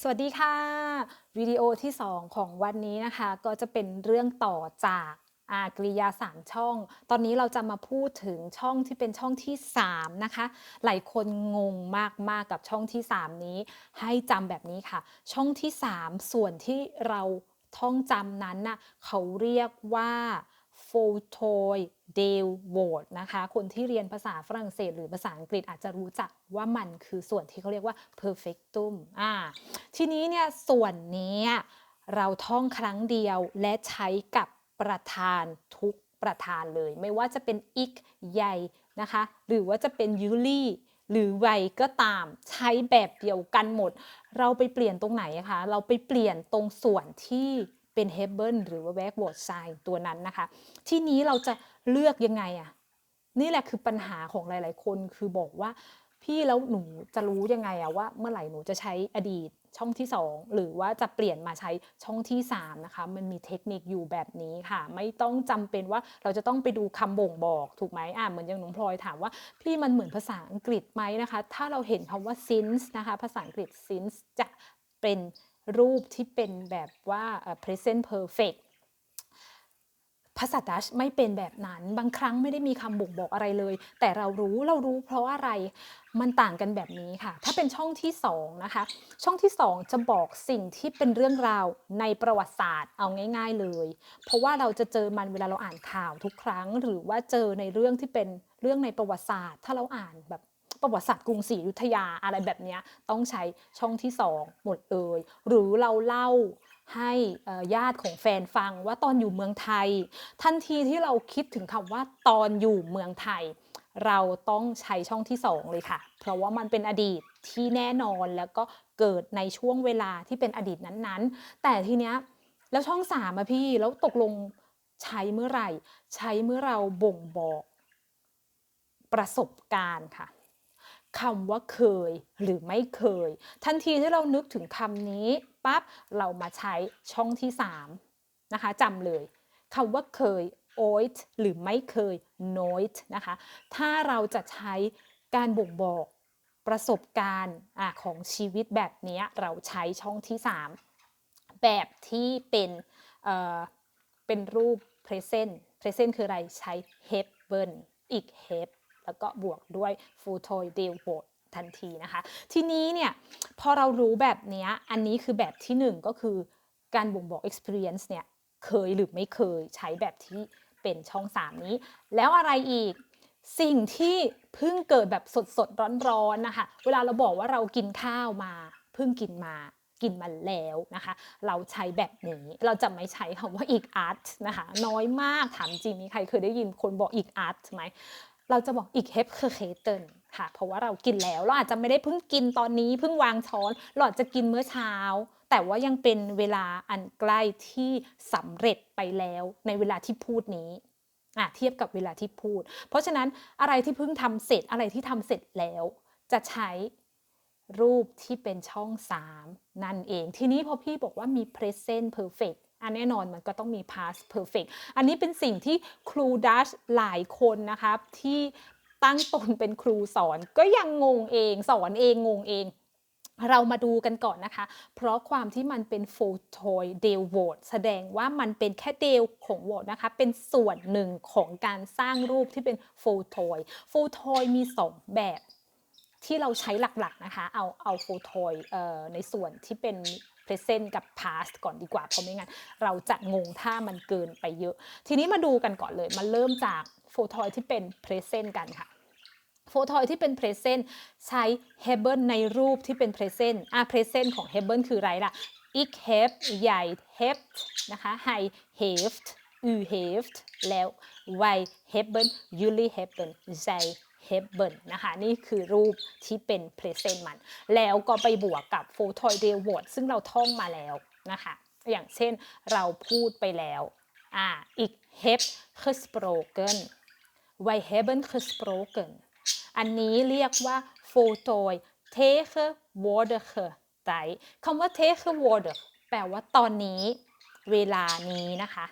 สวัสดีค่ะ วิดีโอที่ 2 ของวันนี้นะคะก็จะเป็นเรื่องต่อจากอากริยา 3 ช่อง ตอนนี้เราจะมาพูดถึงช่องที่เป็นช่องที่ 3 นะคะ หลายคนงงมากๆกกับช่องที่ 3 นี้ ให้จำแบบนี้ค่ะ ช่องที่ 3 ส่วนที่เราท่องจำนั้นน่ะเขาเรียกว่า f o t o y d e l w o r d นะคะ คนที่เรียนภาษาฝรั่งเศส หรือภาษาอังกฤษอาจจะรู้จักว่ามันคือส่วนที่เขาเรียกว่า perfectum อ่าทีนี้เนี่ยส่วนนี้เราท่องครั้งเดียวและใช้กับประธานทุกประธานเลย ไม่ว่าจะเป็น ik ใหญ่นะคะ หรือว่าจะเป็นยูลี่หรือไวก็ตามใช้แบบเดียวกันหมด เราไปเปลี่ยนตรงไหนคะ เราไปเปลี่ยนตรงส่วนที่ เป็น h e b e n หรือว่า w a c k w o r d sign ตัวนั้นนะคะ ที่นี้เราจะเลือกยังไงอะนี่แหละคือปัญหาของหลาย ๆ คนคือบอกว่าพี่แล้วหนูจะรู้ยังไงอะว่าเมื่อไหร่หนูจะใช้อดีตช่องที่ 2 หรือว่าจะเปลี่ยนมาใช้ช่องที่ 3 นะคะ มันมีเทคนิคอยู่แบบนี้ค่ะ ไม่ต้องจำเป็นว่าเราจะต้องไปดูคำบ่งบอกถูกไหมอะเหมือนอย่างน้องพลอยถามว่า พี่มันเหมือนภาษาอังกฤษไหมนะคะ ถ้าเราเห็นคำว่า since นะคะ ภาษาอังกฤษ since จะเป็น รูปที่เป็นแบบว่า present perfect ภาษาดัชไม่เป็นแบบนั้น บางครั้งไม่ได้มีคำบ่งบอกอะไรเลย แต่เรารู้เรารู้เพราะอะไรมันต่างกันแบบนี้ค่ะ ถ้าเป็นช่องที่2นะคะ ช่องที่ 2 จะบอกสิ่งที่เป็นเรื่องราวในประวัติศาสตร์เอาง่าย ๆเลย เพราะว่าเราจะเจอมันเวลาเราอ่านข่าวทุกครั้ง หรือว่าเจอในเรื่องที่เป็นเรื่องในประวัติศาสตร์ ถ้าเราอ่านแบบ ประวัติศาสตร์กรุงศรีอยุธยาอะไรแบบนี้ต้องใช้ช่องที่ 2 หมดเลยหรือเราเล่าให้ญาติของแฟนฟังว่าตอนอยู่เมืองไทย ทันทีที่เราคิดถึงคำว่าตอนอยู่เมืองไทย เราต้องใช้ช่องที่ 2 เลยค่ะ เพราะว่ามันเป็นอดีตที่แน่นอนแล้วก็เกิดในช่วงเวลาที่เป็นอดีตนั้นๆ แต่ทีเนี้ยแล้วช่องสามอะพี่แล้วตกลงใช้เมื่อไหร่ ใช้เมื่อเราบ่งบอกประสบการณ์ค่ะ คำว่าเคยหรือไม่เคย ทันทีที่เรานึกถึงคำนี้ปั๊บเรามาใช้ช่องที่ 3 นะคะจำเลยคำว่าเคย oit หรือไม่เคย noit นะคะ ถ้าเราจะใช้การบ่งบอกประสบการณ์อของชีวิตแบบนี้เราใช้ช่องที่ 3 แบบที่เป็นเเป็นรูป present present คืออะไรใช้ have been อีก have แล้วก็บวกด้วย full t o y d e l w o r d ทันทีนะคะ ทีนี้เนี่ยพอเรารู้แบบนี้อันนี้คือแบบที่ 1 ก็คือการบ่งบอก experience เนี่ยเคยหรือไม่เคยใช้แบบที่เป็นช่อง 3 นี้ แล้วอะไรอีกสิ่งที่เพิ่งเกิดแบบสดสดร้อนๆนะคะ เวลาเราบอกว่าเรากินข้าวมาเพิ่งกินมากินมันแล้วนะคะ เราใช้แบบนี้เราจะไม่ใช้คำว่าอีกอาร์ตนะคะ น้อยมากถามจริงมีใครเคยได้ยินคนบอกอีกอาร์ตไหม เราจะบอกอีกเฮปคือเคเติลค่ะเพราะว่าเรากินแล้วเราอาจจะไม่ได้เพิ่งกินตอนนี้เพิ่งวางช้อนเราอาจจะกินเมื่อเช้า แต่ว่ายังเป็นเวลาอันใกล้ที่สำเร็จไปแล้วในเวลาที่พูดนี้อะเทียบกับเวลาที่พูด เพราะฉะนั้นอะไรที่เพิ่งทำเสร็จอะไรที่ทำเสร็จแล้ว จะใช้รูปที่เป็นช่อง 3 นั่นเอง ทีนี้พอพี่บอกว่ามี present perfect อันแน่นอนมันก็ต้องมี past perfect อันนี้เป็นสิ่งที่ครูดัชหลายคนนะคะที่ตั้งตนเป็นครูสอนก็ยังงงเอง สอนเองงงเองเรามาดูกันก่อนนะคะ เพราะความที่มันเป็น f o t o y d e l w o r d แสดงว่ามันเป็นแค่เดลของ w o r d นะคะ เป็นส่วนหนึ่งของการสร้างรูปที่เป็น f o t o y f o t o y มี 2 แบบที่เราใช้หลักๆนะคะ เอาเอา f o t o y ในส่วนที่เป็น present กับ past ก่อนดีกว่า เพราะไม่งั้นเราจะงงถ้ามันเกินไปเยอะ ทีนี้มาดูกันก่อนเลย มาเริ่มจากโฟทอยที่เป็น present กันค่ะโฟทอยที่เป็น present ใช้ h e b e n ในรูปที่เป็น present อะ present ของ h e b e n คืออะไรล่ะ ik heb ใหญ่ hebt นะคะ hij heeft u heeft แล้ว wij hebben jullie hebben zij เฮปเบิลนะคะ นี่คือรูปที่เป็นเพรสเซนต์มัน แล้วก็ไปบวกกับโฟทอยเดวอร์ดซึ่งเราท่องมาแล้วนะคะ อย่างเช่นเราพูดไปแล้วอ่าอีกเฮป gesproken wij hebben gesproken อันนี้เรียกว่าโฟโตย tegenwoordige tijd คำว่า tegenwoordig แปลว่าตอนนี้ เวลานี้นะคะ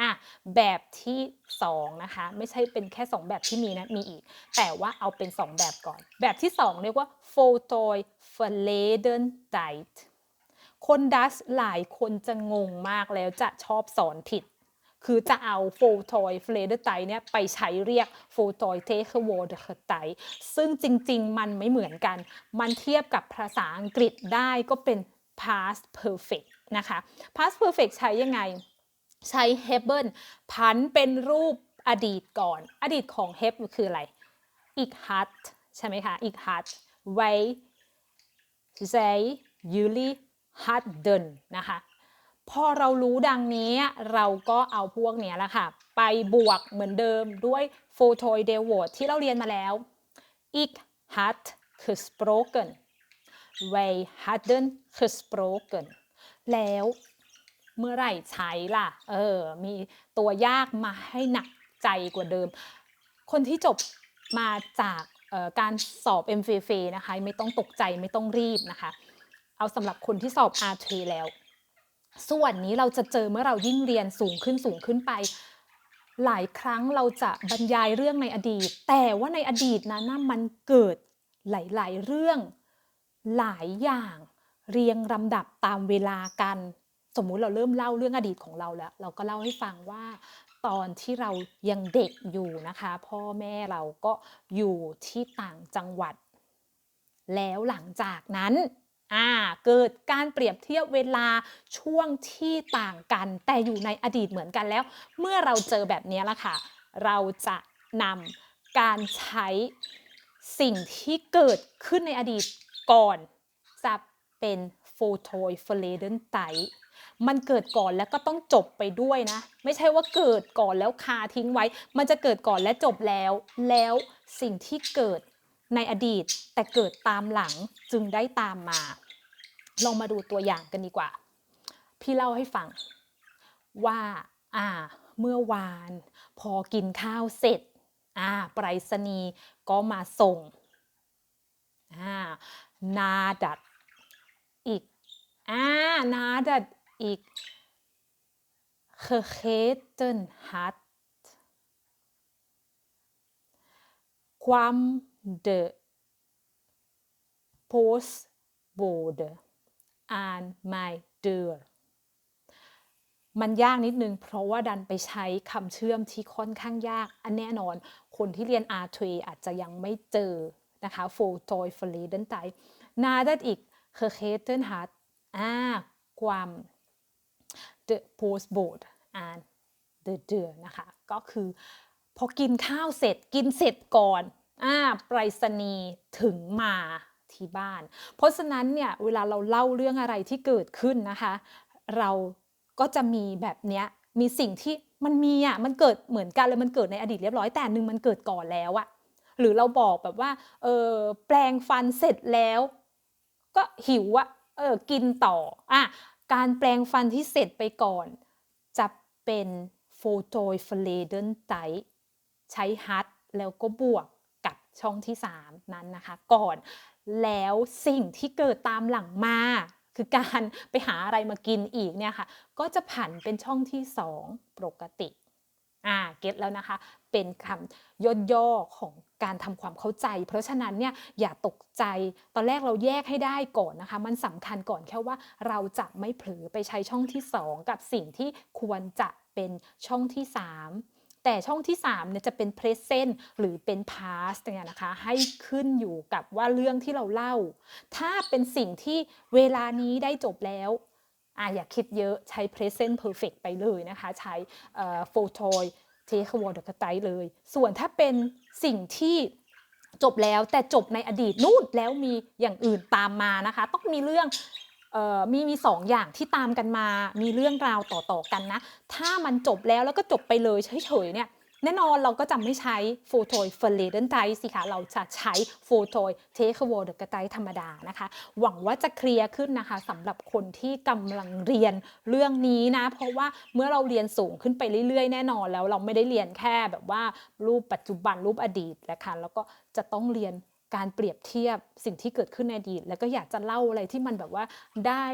อะแบบที่2นะคะไม่ใช่เป็นแค่ 2 แบบที่มีนะมีอีก แต่ว่าเอาเป็น 2 แบบก่อน แบบที่ 2 เรียกว่า f o t o y verleden tijd คนดัชหลายคนจะงงมากแล้วจะชอบสอนผิด คือจะเอาโฟทอยเฟลเดอร์ไตเนี่ยไปใช้เรียกโฟทอยเทคโวเดอร์ไตซึ่งจริง ๆ มันไม่เหมือนกัน มันเทียบกับภาษาอังกฤษได้ก็เป็น past perfect นะคะ past perfect ใช้ยังไง ใช้ haben พันเป็นรูปอดีตก่อน อดีตของ have คืออะไร ik had ใช่ไหมคะ ik had wij zij jullie hadden นะคะ พอเรารู้ดังนี้เราก็เอาพวกเนี้ยแหละค่ะ ไปบวกเหมือนเดิมด้วย f o t o i d e w o r d ที่เราเรียนมาแล้ว ik had gesproken wij hadden gesproken แล้ว เมื่อไหร่ใช้ล่ะ เออ มีตัวยากมาให้หนักใจกว่าเดิม คนที่จบมาจากออการสอบ m f f นะคะ ไม่ต้องตกใจไม่ต้องรีบนะคะ เอาสำหรับคนที่สอบ R3 แล้ว ส่วนนี้เราจะเจอเมื่อเรายิ่งเรียนสูงขึ้นสูงขึ้นไป หลายครั้งเราจะบรรยายเรื่องในอดีต แต่ว่าในอดีตนั้นมันเกิดหลาย ๆ เรื่องหลายอย่างเรียงลำดับตามเวลากัน สมมุติเราเริ่มเล่าเรื่องอดีตของเราแล้ว เราก็เล่าให้ฟังว่าตอนที่เรายังเด็กอยู่นะคะ พ่อแม่เราก็อยู่ที่ต่างจังหวัด แล้วหลังจากนั้นอ่าเกิดการเปรียบเทียบเวลาช่วงที่ต่างกัน แต่อยู่ในอดีตเหมือนกันแล้ว เมื่อเราเจอแบบนี้ละค่ะ เราจะนำการใช้สิ่งที่เกิดขึ้นในอดีตก่อน จะเป็นโฟ มันเกิดก่อนแล้วก็ต้องจบไปด้วยนะ ไม่ใช่ว่าเกิดก่อนแล้วคาทิ้งไว้ มันจะเกิดก่อนและจบแล้ว แล้วสิ่งที่เกิดในอดีต แต่เกิดตามหลังจึงได้ตามมา ลองมาดูตัวอย่างกันดีกว่า พี่เล่าให้ฟัง ว่าอ่า เมื่อวาน พอกินข้าวเสร็จอ่าไปรษณีย์ก็มาส่งอ่านาดัดอีกอ่านาดัด อีก gegeten had kwam de postbode aan mijn deur มันยากนิดนึง เพราะว่าดันไปใช้คำเชื่อมที่ค่อนข้างยาก อันแน่นอน คนที่เรียน R3 อาจจะยังไม่เจอนะคะ f o t o y f l e d e n t i nadat ik gegeten had อ่าความ the postbode aan the deur นะคะ ก็คือพอกินข้าวเสร็จกินเสร็จก่อนอ่าไปรษณีย์ถึงมาที่บ้าน เพราะฉะนั้นเนี่ยเวลาเราเล่าเรื่องอะไรที่เกิดขึ้นนะคะ เราก็จะมีแบบเนี้ยมีสิ่งที่มันมีอะมันเกิดเหมือนกันเลยมันเกิดในอดีตเรียบร้อยแต่หนึ่งมันเกิดก่อนแล้วอะหรือเราบอกแบบว่าเออแปลงฟันเสร็จแล้ว ก็หิวอะเออกินต่ออะ การแปลงฟันที่เสร็จไปก่อน จะเป็นโฟโตยเฟลเดนไตใช้ฮัตแล้วก็บวกกับช่องที่ 3 นั้นนะคะ ก่อนแล้วสิ่งที่เกิดตามหลังมา คือการไปหาอะไรมากินอีกเนี่ยค่ะ ก็จะผันเป็นช่องที่ 2 ปกติ อ่าเก็ตแล้วนะคะ เป็นคำย่อๆของการทำความเข้าใจ เพราะฉะนั้นเนี่ยอย่าตกใจตอนแรกเราแยกให้ได้ก่อนนะคะ มันสำคัญก่อนแค่ว่าเราจะไม่เผลอไปใช้ช่องที่ 2 กับสิ่งที่ควรจะเป็นช่องที่ 3แต่ช่องที่3เนี่ยจะเป็น present หรือเป็น past เนี่ยนะคะ ให้ขึ้นอยู่กับว่าเรื่องที่เราเล่า ถ้าเป็นสิ่งที่เวลานี้ได้จบแล้ว อะอย่าคิดเยอะใช้ present perfect ไปเลยนะคะ ใช้ photoy take word กับไตเลย ส่วนถ้าเป็นสิ่งที่จบแล้วแต่จบในอดีตนู่นแล้วมีอย่างอื่นตามมานะคะ ต้องมีเรื่องออมีมีสองอย่างที่ตามกันมา มีเรื่องราวต่อๆกันนะ ถ้ามันจบแล้วแล้วก็จบไปเลยเฉยๆเนี่ย แน่นอนเราก็จะไม่ใช้โฟโตยเฟลเดนไตสิคะเราจะใช้โฟโตยเทคโวเดกไตธรรมดานะคะ หวังว่าจะเคลียร์ขึ้นนะคะสำหรับคนที่กำลังเรียนเรื่องนี้นะ เพราะว่าเมื่อเราเรียนสูงขึ้นไปเรื่อยๆ แน่นอนแล้วเราไม่ได้เรียนแค่แบบว่ารูปปัจจุบันรูปอดีตนะคะแล้วก็จะต้องเรียนการเปรียบเทียบสิ่งที่เกิดขึ้นในอดีต แล้วก็อยากจะเล่าอะไรที่มันแบบว่าได้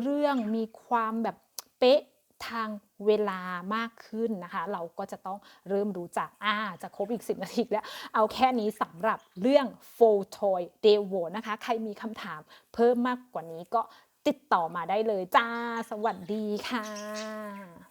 เรื่องมีความแบบเป๊ะ ทางเวลามากขึ้นนะคะ เราก็จะต้องเริ่มรู้จักอ่าจะครบอีก 10 นาทีแล้ว เอาแค่นี้สำหรับเรื่อง f o t o y d e v o นะคะ ใครมีคำถามเพิ่มมากกว่านี้ก็ติดต่อมาได้เลยจ้า สวัสดีค่ะ